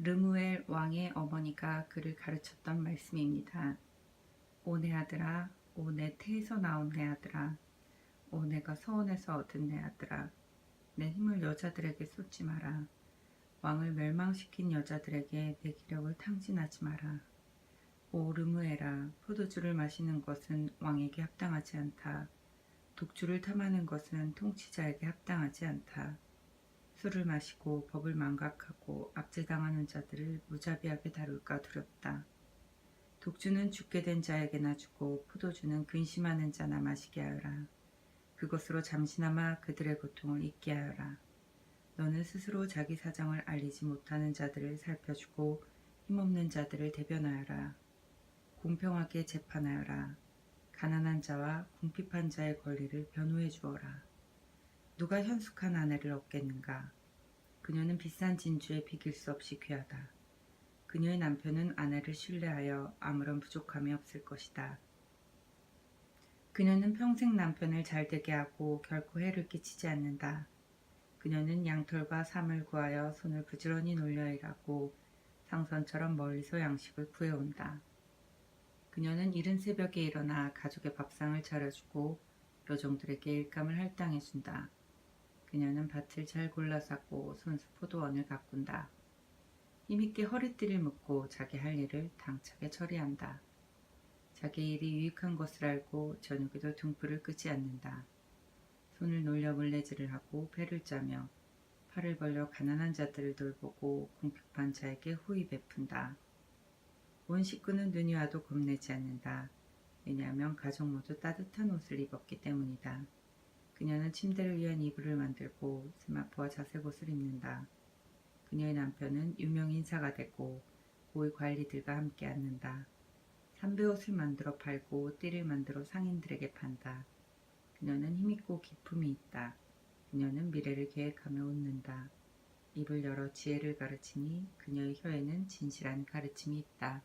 르무엘 왕의 어머니가 그를 가르쳤던 말씀입니다. 오 내 아들아, 오 내 태에서 나온 내 아들아, 오 내가 서원에서 얻은 내 아들아, 내 힘을 여자들에게 쏟지 마라. 왕을 멸망시킨 여자들에게 내 기력을 탕진하지 마라. 오 르무엘아, 포도주를 마시는 것은 왕에게 합당하지 않다. 독주를 탐하는 것은 통치자에게 합당하지 않다. 술을 마시고 법을 망각하고 압제당하는 자들을 무자비하게 다룰까 두렵다. 독주는 죽게 된 자에게나 주고 포도주는 근심하는 자나 마시게 하여라. 그것으로 잠시나마 그들의 고통을 잊게 하여라. 너는 스스로 자기 사정을 알리지 못하는 자들을 살펴주고 힘없는 자들을 대변하여라. 공평하게 재판하여라. 가난한 자와 궁핍한 자의 권리를 변호해 주어라. 누가 현숙한 아내를 얻겠는가? 그녀는 비싼 진주에 비길 수 없이 귀하다. 그녀의 남편은 아내를 신뢰하여 아무런 부족함이 없을 것이다. 그녀는 평생 남편을 잘 되게 하고 결코 해를 끼치지 않는다. 그녀는 양털과 삼을 구하여 손을 부지런히 놀려 일하고 상선처럼 멀리서 양식을 구해온다. 그녀는 이른 새벽에 일어나 가족의 밥상을 차려주고 여종들에게 일감을 할당해준다. 그녀는 밭을 잘 골라 사고 손수 포도원을 가꾼다. 힘있게 허리띠를 묶고 자기 할 일을 당차게 처리한다. 자기 일이 유익한 것을 알고 저녁에도 등불을 끄지 않는다. 손을 놀려 물레질을 하고 배를 짜며 팔을 벌려 가난한 자들을 돌보고 궁핍한 자에게 호의 베푼다. 온 식구는 눈이 와도 겁내지 않는다. 왜냐하면 가족 모두 따뜻한 옷을 입었기 때문이다. 그녀는 침대를 위한 이불을 만들고 스마프와 자색옷을 입는다. 그녀의 남편은 유명 인사가 되고 고위 관리들과 함께 앉는다. 삼배옷을 만들어 팔고 띠를 만들어 상인들에게 판다. 그녀는 힘있고 기품이 있다. 그녀는 미래를 계획하며 웃는다. 입을 열어 지혜를 가르치니 그녀의 혀에는 진실한 가르침이 있다.